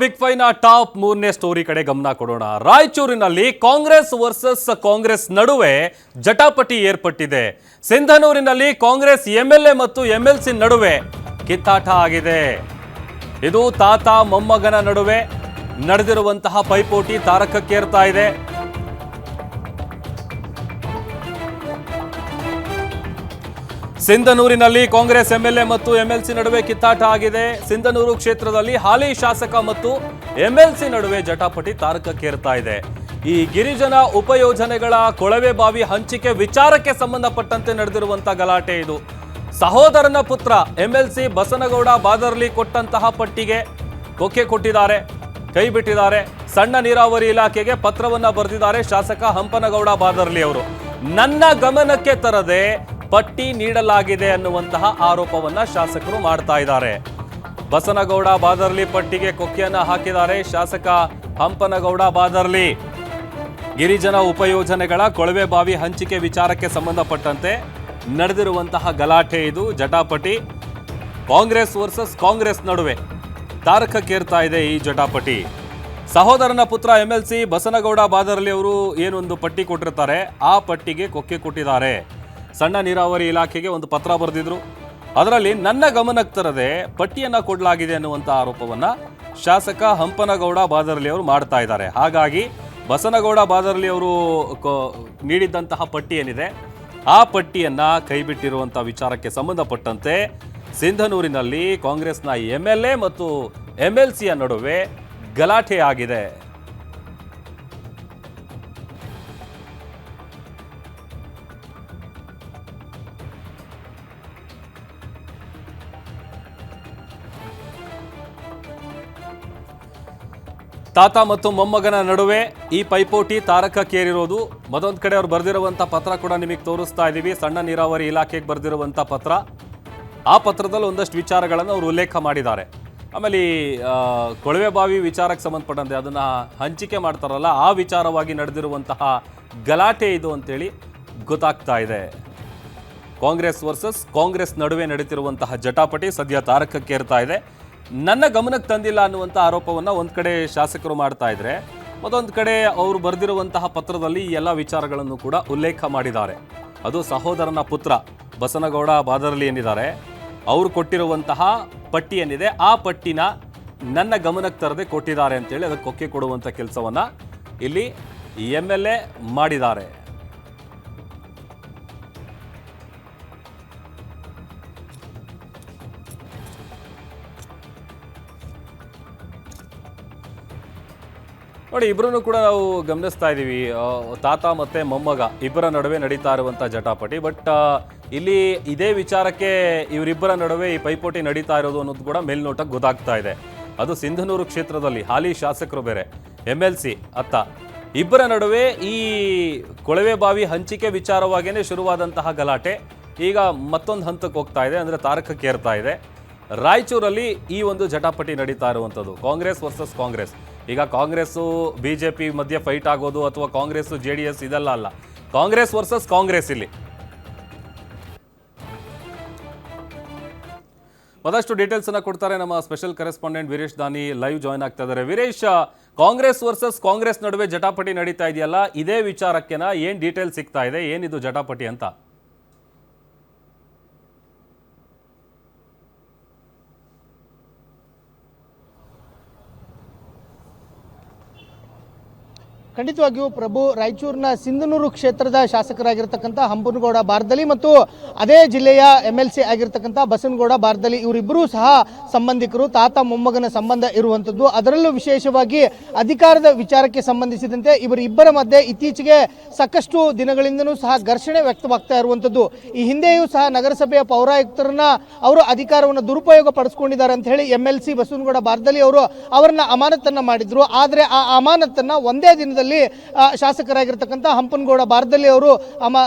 Big ಫೈನ top ಮೂರನೇ story ಕಡೆ ಗಮನ ಕೊಡೋಣ. ರಾಯಚೂರಿನಲ್ಲಿ ಕಾಂಗ್ರೆಸ್ ವರ್ಸಸ್ ಕಾಂಗ್ರೆಸ್ ನಡುವೆ ಜಟಾಪಟಿ ಏರ್ಪಟ್ಟಿದೆ. ಸಿಂಧನೂರಿನಲ್ಲಿ ಕಾಂಗ್ರೆಸ್ ಎಂಎಲ್ಎ ಮತ್ತು ಎಂಎಲ್ಸಿ ನಡುವೆ ಕಿತ್ತಾಟ ಆಗಿದೆ. ಇದು ತಾತ ಮೊಮ್ಮಗನ ನಡುವೆ ನಡೆದಿರುವಂತಹ ಪೈಪೋಟಿ ತಾರಕಕ್ಕೇರ್ತಾ ಇದೆ. ಸಿಂಧನೂರಿನಲ್ಲಿ ಕಾಂಗ್ರೆಸ್ ಎಂಎಲ್ಎ ಮತ್ತು ಎಂಎಲ್ಸಿ ನಡುವೆ ಕಿತ್ತಾಟ ಆಗಿದೆ. ಸಿಂಧನೂರು ಕ್ಷೇತ್ರದಲ್ಲಿ ಹಾಲಿ ಶಾಸಕ ಮತ್ತು ಎಂಎಲ್ಸಿ ನಡುವೆ ಜಟಾಪಟಿ ತಾರಕಕ್ಕೇರ್ತಾ ಇದೆ. ಈ ಗಿರಿಜನ ಉಪಯೋಜನೆಗಳ ಕೊಳವೆ ಬಾವಿ ಹಂಚಿಕೆ ವಿಚಾರಕ್ಕೆ ಸಂಬಂಧಪಟ್ಟಂತೆ ನಡೆದಿರುವಂತಹ ಗಲಾಟೆ ಇದು. ಸಹೋದರನ ಪುತ್ರ ಎಂಎಲ್ಸಿ ಬಸನಗೌಡ ಬಾದರ್ಲಿ ಕೊಟ್ಟಂತಹ ಪಟ್ಟಿಗೆ ಕೊಕ್ಕೆ ಕೊಟ್ಟಿದ್ದಾರೆ, ಕೈ ಬಿಟ್ಟಿದ್ದಾರೆ. ಸಣ್ಣ ನೀರಾವರಿ ಇಲಾಖೆಗೆ ಪತ್ರವನ್ನ ಬರೆದಿದ್ದಾರೆ ಶಾಸಕ ಹಂಪನಗೌಡ ಬಾದರ್ಲಿ ಅವರು. ನನ್ನ ಗಮನಕ್ಕೆ ತರದೆ ಪಟ್ಟಿ ನೀಡಲಾಗಿದೆ ಅನ್ನುವಂತಹ ಆರೋಪವನ್ನ ಶಾಸಕರು ಮಾಡ್ತಾ ಇದ್ದಾರೆ. ಬಸನಗೌಡ ಬಾದರ್ಲಿ ಪಟ್ಟಿಗೆ ಕೊಕ್ಕೆಯನ್ನ ಹಾಕಿದ್ದಾರೆ ಶಾಸಕ ಹಂಪನಗೌಡ ಬಾದರ್ಲಿ. ಗಿರಿಜನ ಉಪಯೋಜನೆಗಳ ಕೊಳವೆ ಬಾವಿ ಹಂಚಿಕೆ ವಿಚಾರಕ್ಕೆ ಸಂಬಂಧಪಟ್ಟಂತೆ ನಡೆದಿರುವಂತಹ ಗಲಾಟೆ ಇದು, ಜಟಾಪಟಿ. ಕಾಂಗ್ರೆಸ್ ವರ್ಸಸ್ ಕಾಂಗ್ರೆಸ್ ನಡುವೆ ತಾರಕಕ್ಕೇರ್ತಾ ಇದೆ ಈ ಜಟಾಪಟಿ. ಸಹೋದರನ ಪುತ್ರ M L C Basanagouda Badarli ಅವರು ಏನೊಂದು ಪಟ್ಟಿ ಕೊಟ್ಟಿರ್ತಾರೆ, ಆ ಪಟ್ಟಿಗೆ ಕೊಕ್ಕೆ ಕೊಟ್ಟಿದ್ದಾರೆ. ಸಣ್ಣ ನೀರಾವರಿ ಇಲಾಖೆಗೆ ಒಂದು ಪತ್ರ ಬರೆದಿದ್ರು. ಅದರಲ್ಲಿ, ನನ್ನ ಗಮನಕ್ಕೆ ತರದೆ ಪಟ್ಟಿಯನ್ನು ಕೊಡಲಾಗಿದೆ ಅನ್ನುವಂಥ ಆರೋಪವನ್ನು ಶಾಸಕ ಹಂಪನಗೌಡ ಬಾದರ್ಲಿ ಅವರು ಮಾಡ್ತಾ ಇದ್ದಾರೆ. ಹಾಗಾಗಿ, ಬಸನಗೌಡ ಬಾದರ್ಲಿ ಅವರು ನೀಡಿದ್ದಂತಹ ಪಟ್ಟಿ ಏನಿದೆ, ಆ ಪಟ್ಟಿಯನ್ನು ಕೈಬಿಟ್ಟಿರುವಂಥ ವಿಚಾರಕ್ಕೆ ಸಂಬಂಧಪಟ್ಟಂತೆ ಸಿಂಧನೂರಿನಲ್ಲಿ ಕಾಂಗ್ರೆಸ್ನ ಎಂ ಎಲ್ ಎ ಮತ್ತು ಎಂ ಎಲ್ ಸಿಯ ನಡುವೆ ಗಲಾಟೆ ಆಗಿದೆ. ತಾತ ಮತ್ತು ಮೊಮ್ಮಗನ ನಡುವೆ ಈ ಪೈಪೋಟಿ ತಾರಕಕ್ಕೇರಿರೋದು. ಮತ್ತೊಂದು ಕಡೆ ಅವ್ರು ಬರೆದಿರುವಂಥ ಪತ್ರ ಕೂಡ ನಿಮಗೆ ತೋರಿಸ್ತಾ ಇದ್ದೀವಿ ಸಣ್ಣ ನೀರಾವರಿ ಇಲಾಖೆಗೆ ಬರೆದಿರುವಂಥ ಪತ್ರ. ಆ ಪತ್ರದಲ್ಲಿ ಒಂದಷ್ಟು ವಿಚಾರಗಳನ್ನು ಅವರು ಉಲ್ಲೇಖ ಮಾಡಿದ್ದಾರೆ. ಆಮೇಲೆ ಈ ಕೊಳವೆ ಬಾವಿ ವಿಚಾರಕ್ಕೆ ಸಂಬಂಧಪಟ್ಟಂತೆ ಅದನ್ನು ಹಂಚಿಕೆ ಮಾಡ್ತಾರಲ್ಲ, ಆ ವಿಚಾರವಾಗಿ ನಡೆದಿರುವಂತಹ ಗಲಾಟೆ ಇದು ಅಂತೇಳಿ ಗೊತ್ತಾಗ್ತಾ ಇದೆ. ಕಾಂಗ್ರೆಸ್ ವರ್ಸಸ್ ಕಾಂಗ್ರೆಸ್ ನಡುವೆ ನಡೀತಿರುವಂತಹ ಜಟಾಪಟಿ ಸದ್ಯ ತಾರಕಕ್ಕೇರ್ತಾ ಇದೆ. ನನ್ನ ಗಮನಕ್ಕೆ ತಂದಿಲ್ಲ ಅನ್ನುವಂಥ ಆರೋಪವನ್ನು ಒಂದು ಕಡೆ ಶಾಸಕರು ಮಾಡ್ತಾ ಇದ್ರೆ, ಮತ್ತೊಂದು ಕಡೆ ಅವರು ಬರೆದಿರುವಂತಹ ಪತ್ರದಲ್ಲಿ ಈ ಎಲ್ಲ ವಿಚಾರಗಳನ್ನು ಕೂಡ ಉಲ್ಲೇಖ ಮಾಡಿದ್ದಾರೆ. ಅದು ಸಹೋದರನ ಪುತ್ರ ಬಸನಗೌಡ ಬಾದರಲಿ ಏನಿದ್ದಾರೆ, ಅವರು ಕೊಟ್ಟಿರುವಂತಹ ಪಟ್ಟಿ ಏನಿದೆ, ಆ ಪಟ್ಟಿನ ನನ್ನ ಗಮನಕ್ಕೆ ತರದೆ ಕೊಟ್ಟಿದ್ದಾರೆ ಅಂತೇಳಿ ಅದಕ್ಕೆ ಕೊಕ್ಕೆ ಕೊಡುವಂಥ ಕೆಲಸವನ್ನು ಇಲ್ಲಿ ಎಂ ಎಲ್ ಎ ಮಾಡಿದ್ದಾರೆ. ನೋಡಿ ಇಬ್ಬರನ್ನು ಕೂಡ ನಾವು ಗಮನಿಸ್ತಾ ಇದ್ದೀವಿ ತಾತ ಮತ್ತು ಮೊಮ್ಮಗ ಇಬ್ಬರ ನಡುವೆ ನಡೀತಾ ಇರುವಂಥ ಜಟಾಪಟಿ. ಬಟ್ ಇಲ್ಲಿ ಇದೇ ವಿಚಾರಕ್ಕೆ ಇವರಿಬ್ಬರ ನಡುವೆ ಈ ಪೈಪೋಟಿ ನಡೀತಾ ಇರೋದು ಅನ್ನೋದು ಕೂಡ ಮೇಲ್ನೋಟಕ್ಕೆ ಗೊತ್ತಾಗ್ತಾ ಇದೆ. ಅದು ಸಿಂಧನೂರು ಕ್ಷೇತ್ರದಲ್ಲಿ, ಹಾಲಿ ಶಾಸಕರು ಬೇರೆ ಎಂ ಎಲ್ ಸಿ ಅತ್ತ. ಇಬ್ಬರ ನಡುವೆ ಈ ಕೊಳವೆ ಬಾವಿ ಹಂಚಿಕೆ ವಿಚಾರವಾಗಿಯೇ ಶುರುವಾದಂತಹ ಗಲಾಟೆ ಈಗ ಮತ್ತೊಂದು ಹಂತಕ್ಕೆ ಹೋಗ್ತಾ ಇದೆ, ಅಂದರೆ ತಾರಕಕ್ಕೇರ್ತಾ ಇದೆ. ರಾಯಚೂರಲ್ಲಿ ಈ ಒಂದು ಜಟಾಪಟಿ ನಡೀತಾ ಇರುವಂಥದ್ದು. ಕಾಂಗ್ರೆಸ್ ವರ್ಸಸ್ ಕಾಂಗ್ರೆಸ್. ಈಗ ಕಾಂಗ್ರೆಸ್ಸು ಬಿ ಜೆ ಪಿ ಮಧ್ಯೆ ಫೈಟ್ ಆಗೋದು ಅಥವಾ ಕಾಂಗ್ರೆಸ್ ಜೆ ಡಿ ಎಸ್ ಇದೆಲ್ಲ ಅಲ್ಲ. ಕಾಂಗ್ರೆಸ್ ವರ್ಸಸ್ ಕಾಂಗ್ರೆಸ್ ಇಲ್ಲಿ. ಮತ್ತಷ್ಟು ಡೀಟೇಲ್ಸ್ ಅನ್ನ ಕೊಡ್ತಾರೆ ನಮ್ಮ ಸ್ಪೆಷಲ್ ಕರೆಸ್ಪಾಂಡೆಂಟ್ ವೀರೇಶ್ ದಾನಿ ಲೈವ್ ಜಾಯ್ನ್ ಆಗ್ತಾ ಇದ್ದಾರೆ. ವೀರೇಶ್, ಕಾಂಗ್ರೆಸ್ ವರ್ಸಸ್ ಕಾಂಗ್ರೆಸ್ ನಡುವೆ ಜಟಾಪಟಿ ನಡೀತಾ ಇದೆಯಲ್ಲ? ಇದೇ ವಿಚಾರಕ್ಕೆನ? ಏನು ಡೀಟೇಲ್ಸ್ ಸಿಗ್ತಾ ಇದೆ? ಏನಿದು ಜಟಾಪಟಿ ಅಂತ? ಖಂಡಿತವಾಗಿಯೂ ಪ್ರಭು ರಾಯಚೂರಿನ ಸಿಂಧನೂರು ಕ್ಷೇತ್ರದ ಶಾಸಕರಾಗಿರ್ತಕ್ಕಂಥ ಹಂಪನಗೌಡ ಬಾರ್ದಲಿ ಮತ್ತು ಅದೇ ಜಿಲ್ಲೆಯ ಎಂ ಎಲ್ ಸಿ ಆಗಿರ್ತಕ್ಕಂಥ ಬಸನಗೌಡ ಬಾರ್ದಲಿ ಇವರಿಬ್ಬರೂ ಸಹ ಸಂಬಂಧಿಕರು, ತಾತ ಮೊಮ್ಮಗನ ಸಂಬಂಧ ಇರುವಂಥದ್ದು. ಅದರಲ್ಲೂ ವಿಶೇಷವಾಗಿ ಅಧಿಕಾರದ ವಿಚಾರಕ್ಕೆ ಸಂಬಂಧಿಸಿದಂತೆ ಇವರಿಬ್ಬರ ಮಧ್ಯೆ ಇತ್ತೀಚೆಗೆ ಸಾಕಷ್ಟು ದಿನಗಳಿಂದನೂ ಸಹ ಘರ್ಷಣೆ ವ್ಯಕ್ತವಾಗ್ತಾ ಇರುವಂಥದ್ದು. ಈ ಹಿಂದೆಯೂ ಸಹ ನಗರಸಭೆಯ ಪೌರಾಯುಕ್ತರನ್ನ ಅವರು ಅಧಿಕಾರವನ್ನು ದುರುಪಯೋಗ ಪಡಿಸ್ಕೊಂಡಿದ್ದಾರೆ ಅಂತ ಹೇಳಿ M L C Basavanagouda Badarli ಅವರು ಅವರನ್ನ ಅಮಾನತನ್ನ ಮಾಡಿದ್ರು. ಆದರೆ ಆ ಅಮಾನತನ್ನ ಒಂದೇ ದಿನದಲ್ಲಿ ಆ, ಶಾಸಕರಾಗಿರ್ತಕ್ಕಂಥ ಹಂಪನಗೌಡ ಬಾರ್ದಲ್ಲಿ ಅವರು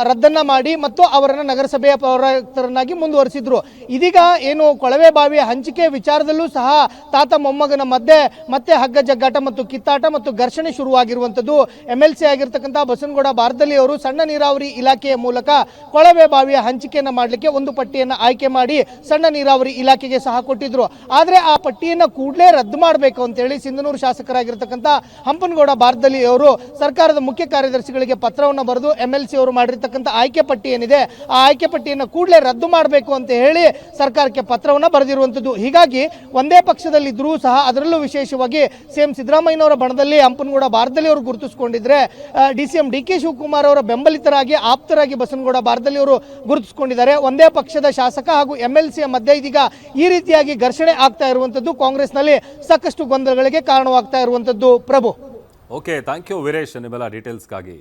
ರದ್ದನ್ನ ಮಾಡಿ ಮತ್ತು ಅವರನ್ನು ನಗರಸಭೆಯ ಪೌರಾಯುಕ್ತರನ್ನಾಗಿ ಮುಂದುವರಿಸಿದ್ರು. ಇದೀಗ ಏನು ಕೊಳವೆ ಬಾವಿಯ ಹಂಚಿಕೆ ವಿಚಾರದಲ್ಲೂ ಸಹ ತಾತ ಮೊಮ್ಮಗನ ಮಧ್ಯೆ ಮತ್ತೆ ಹಗ್ಗ ಜಗ್ಗಾಟ ಮತ್ತು ಕಿತ್ತಾಟ ಮತ್ತು ಘರ್ಷಣೆ ಶುರುವಾಗಿರುವಂಥದ್ದು. ಎಂ ಎಲ್ ಸಿ ಆಗಿರ್ತಕ್ಕಂಥ ಬಸನಗೌಡ ಬಾರ್ದಲ್ಲಿ ಅವರು ಸಣ್ಣ ನೀರಾವರಿ ಇಲಾಖೆಯ ಮೂಲಕ ಕೊಳವೆ ಬಾವಿಯ ಹಂಚಿಕೆಯನ್ನು ಮಾಡಲಿಕ್ಕೆ ಒಂದು ಪಟ್ಟಿಯನ್ನು ಆಯ್ಕೆ ಮಾಡಿ ಸಣ್ಣ ನೀರಾವರಿ ಇಲಾಖೆಗೆ ಸಹ ಕೊಟ್ಟಿದ್ರು. ಆದರೆ ಆ ಪಟ್ಟಿಯನ್ನು ಕೂಡಲೇ ರದ್ದು ಮಾಡಬೇಕು ಅಂತೇಳಿ ಸಿಂಧನೂರು ಶಾಸಕರಾಗಿರ್ತಕ್ಕಂಥ ಹಂಪನಗೌಡ ಬಾರ್ದಲ್ಲಿ ಅವರು ಸರ್ಕಾರದ ಮುಖ್ಯ ಕಾರ್ಯದರ್ಶಿಗಳಿಗೆ ಪತ್ರವನ್ನು ಬರೆದು ಎಂ ಎಲ್ ಸಿ ಅವರು ಮಾಡಿರ್ತಕ್ಕಂಥ ಆಯ್ಕೆ ಪಟ್ಟಿ ಏನಿದೆ, ಆ ಆಯ್ಕೆ ಪಟ್ಟಿಯನ್ನು ಕೂಡಲೇ ರದ್ದು ಮಾಡಬೇಕು ಅಂತ ಹೇಳಿ ಸರ್ಕಾರಕ್ಕೆ ಪತ್ರವನ್ನು ಬರೆದಿರುವಂಥದ್ದು. ಹೀಗಾಗಿ ಒಂದೇ ಪಕ್ಷದಲ್ಲಿದ್ದರೂ ಸಹ ಅದರಲ್ಲೂ ವಿಶೇಷವಾಗಿ ಸಿ ಎಂ ಸಿದ್ದರಾಮಯ್ಯನವರ ಬಣದಲ್ಲಿ, ಹಂಪನಗೌಡ ಬಾರದಲ್ಲಿ ಅವರು ಗುರುತಿಸಿಕೊಂಡಿದ್ರೆ D C M D K Shivakumar ಅವರ ಬೆಂಬಲಿತರಾಗಿ, ಆಪ್ತರಾಗಿ ಬಸನಗೌಡ ಬಾರದಲ್ಲಿ ಅವರು ಗುರುತಿಸಿಕೊಂಡಿದ್ದಾರೆ. ಒಂದೇ ಪಕ್ಷದ ಶಾಸಕ ಹಾಗೂ ಎಂ ಎಲ್ ಸಿಯ ಮಧ್ಯೆ ಇದೀಗ ಈ ರೀತಿಯಾಗಿ ಘರ್ಷಣೆ ಆಗ್ತಾ ಇರುವಂಥದ್ದು. ಕಾಂಗ್ರೆಸ್ನಲ್ಲಿ ಸಾಕಷ್ಟು ಗೊಂದಲಗಳಿಗೆ ಕಾರಣವಾಗ್ತಾ ಇರುವಂಥದ್ದು. Prabhu. Okay thank you Veeresh ನಿಮ್ಮೆಲ್ಲ ಡೀಟೇಲ್ಸ್ಗಾಗಿ